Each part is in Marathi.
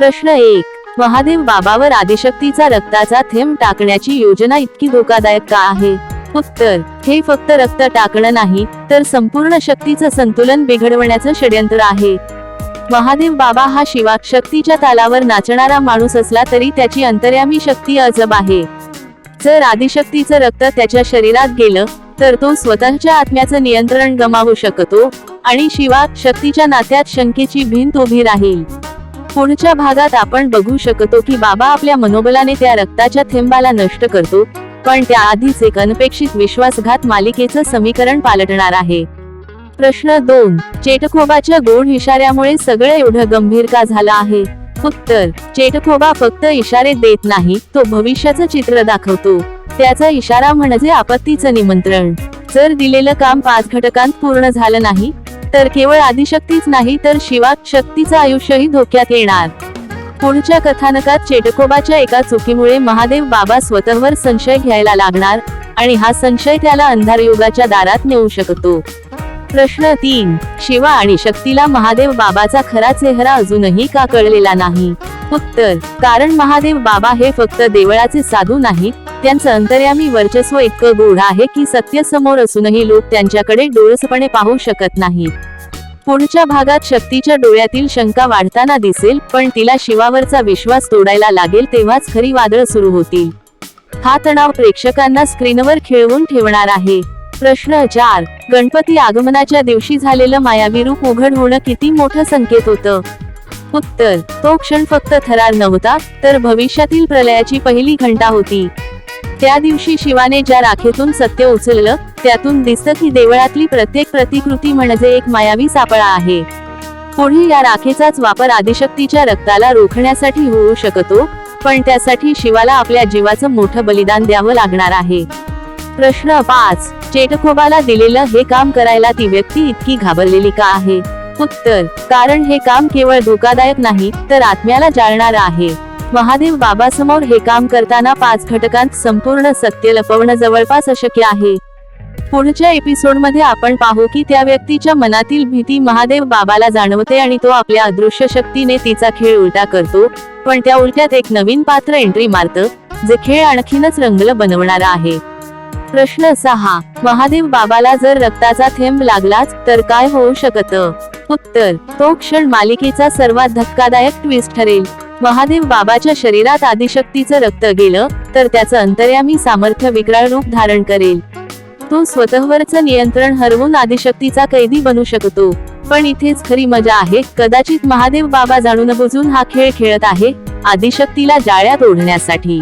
प्रश्न एक. महादेव बाबावर आदिशक्तीचा रक्ताचा थेंब टाकण्याची योजना इतकी धोकादायक का आहे? उत्तर. हे फक्त रक्त टाकणं नाही तर संपूर्ण शक्तीचं संतुलन बिघडवण्याचं षड्यंत्र आहे. महादेव बाबा हा शिवा शक्तीच्या तालावर नाचणारा माणूस असला तरी त्याची अंतर्यामी शक्ती अजब आहे. जर आदिशक्तीचं रक्त त्याच्या शरीरात गेलं तर तो स्वतःच्या आत्म्याचं नियंत्रण गमावू शकतो आणि शिवा शक्तीच्या नात्यात शंकेची भिंत उभी राहील. पुढच्या भागात आपण बघू शकतो की बाबा आपल्या मनोबलाने त्या रक्ताच्या थेंबाला नष्ट करतो पण त्याआधीच एक अनपेक्षित विश्वासघात मालिकेचं समीकरण पालटणार आहे. प्रश्न दोन चेटखोबाच्या गोड इशाऱ्यामुळे सगळं एवढं गंभीर का झालं आहे? उत्तर चेटखोबा फक्त इशारे देत नाही तो भविष्याचं चित्र दाखवतो. त्याचा इशारा म्हणजे आपत्तीचं निमंत्रण. जर दिलेलं काम पाच घटकांत पूर्ण झालं नाही तर केवळ आदिशक्तीच नाही तर शिवा शक्तीचं आयुष्यही धोक्यात येणार. पुढच्या कथानकात चेटकोबाच्या एका चुकीमुळे महादेव बाबा स्वतःवर संशय घ्यायला लागणार आणि हा संशय त्याला अंधारयुगाच्या दारात नेऊ शकतो. प्रश्न तीन शिवा आणि शक्तीला महादेव बाबाचा खरा चेहरा अजूनही का कळलेला नाही? उत्तर कारण महादेव बाबा हे फक्त देवळाचे साधू नाहीत त्यांचं अंतर्यामी वर्चस्व इतकं गूढ आहे की सत्य समोर असूनही लोक त्यांच्याकडे डोळसपणे पाहू शकत नाहीत. पुढच्या भागात शक्तीच्या डोळ्यातील शंका वाढताना दिसेल पण तिला शिवावरचा विश्वास तोडायला लागेल तेव्हाच खरी वादळ सुरू होतील. हा तणाव प्रेक्षकांना स्क्रीनवर खेळवून ठेवणार आहे. प्रश्न चार गणपती आगमनाच्या दिवशी झालेलं मायावी रूप उघड होणं किती मोठं संकेत होतं? उत्तर तो क्षण फक्त थरार नव्हता तर भविष्यातील प्रलयाची पहिली घंटा होती. त्या दिवशी शिवाने ज्या राखेतून सत्य उचललं त्यातून दिसतं की देवळातली प्रत्येक प्रतिकृती म्हणजे एक मायावी सापळा आहे. पुढे या राखेचाच वापर आदिशक्तीच्या रक्ताला रोखण्यासाठी होऊ शकतो पण त्यासाठी शिवाला आपल्या जीवाचं मोठं बलिदान द्यावं लागणार आहे. प्रश्न पाच चेटखोबाला दिलेलं हे काम करायला ती व्यक्ती इतकी घाबरलेली का आहे? उत्तर कारण हे काम केवळ धोकादायक नाही तर आत्म्याला जाळणार आहे. महादेव बाबासमोर हे काम करताना पाच घटकांत संपूर्ण सत्य लपवणं जवळपास अशक्य आहे. पुढच्या एपिसोडमध्ये आपण पाहू की त्या व्यक्तीच्या मनातील भीती महादेव बाबाला जाणवते आणि तो आपल्या अदृश्य शक्तीने तिचा खेळ उलटा करतो. पण त्या उलट्यात एक नवीन पात्र एंट्री मारतं जे खेळ आणखीनच रंगलं बनवणार आहे. प्रश्न सहा महादेव बाबाला जर रक्ताचा थेंब लागलाच तर काय होऊ शकतं? उत्तर तो क्षण मालिकेचा सर्वात धक्कादायक ट्विस्ट ठरेल. महादेव बाबाच्या शरीरात आदिशक्तीचं रक्त गेलं तर त्याचं अंतर्यामी सामर्थ्य विकराळ रूप धारण करेल. त्यातून स्वतःवरचं नियंत्रण हरवून आदिशक्तीचा कैदी बनू शकतो. पण इथेच खरी मजा आहे कदाचित महादेव बाबा जाणून बुजून हा खेळ खेळत आहे आदिशक्तीला जाळ्यात ओढण्यासाठी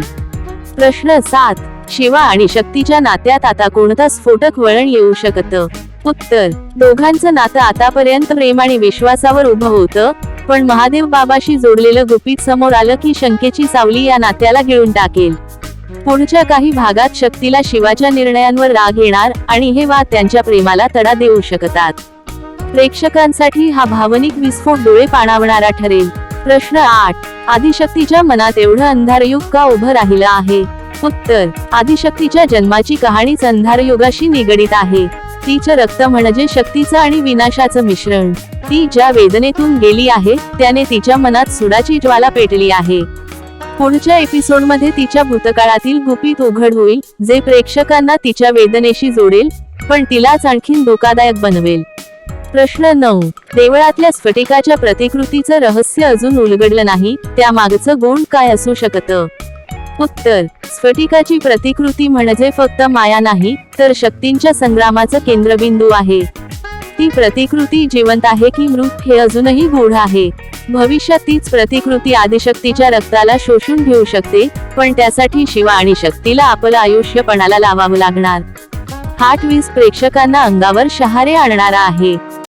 प्रश्न सात शिवा आणि शक्तीच्या नात्यात आता कोणता स्फोटक वळण येऊ शकतं? उत्तर दोघांचं नातं आतापर्यंत प्रेम आणि विश्वासावर उभं होतं पण महादेव बाबाशी जोडलेलं गुपित समोर आलं की शंकेची सावली या नात्याला गिळून टाकेल. पुढच्या काही भागात शक्तीला शिवाच्या निर्णयांवर राग येणार आणि हे वाद त्यांच्या प्रेमाला तडा देऊ शकतात. प्रेक्षकांसाठी हा भावनिक विस्फोट डोळे पाणावणारा ठरेल. प्रश्न आठ. आदिशक्तीच्या मनात एवढं अंधारयुग का उभं राहिलं आहे? उत्तर. आदिशक्तीच्या जन्माची कहाणीच अंधारयुगाशी निगडीत आहे. तिचं रक्त म्हणजे शक्तीचं आणि विनाशाचं मिश्रण. ती ज्या वेदनेतून गेली आहे त्याने तिच्या मनात सुडाची ज्वाला पेटली आहे. पुढच्या एपिसोडमध्ये तिच्या भूतकाळातील गुपित उघड होईल जे प्रेक्षकांना तिच्या वेदनेशी जोडेल पण तिलाच आणखीन धोकादायक बनवेल. प्रश्न नऊ. देवळातल्या स्फटिकाच्या प्रतिकृतीचं रहस्य अजून उलगडलं नाही त्या मागचं गुण काय असू शकतं? उत्तर. स्फटिकाची प्रतिकृती म्हणजे फक्त माया नाही तर शक्तींच्या संग्रामाचं केंद्रबिंदू आहे. ती प्रतिकृती जिवंत आहे की मृत हे अजूनही गूढ आहे. भविष्यात तीच प्रतिकृती आदिशक्तीच्या रक्ताला शोषून घेऊ शकते पण त्यासाठी शिवा आणि शक्तीला आपलं आयुष्यपणाला लावावं लागणार. हा ट्विस्ट प्रेक्षकांना अंगावर शहारे आणणारा आहे.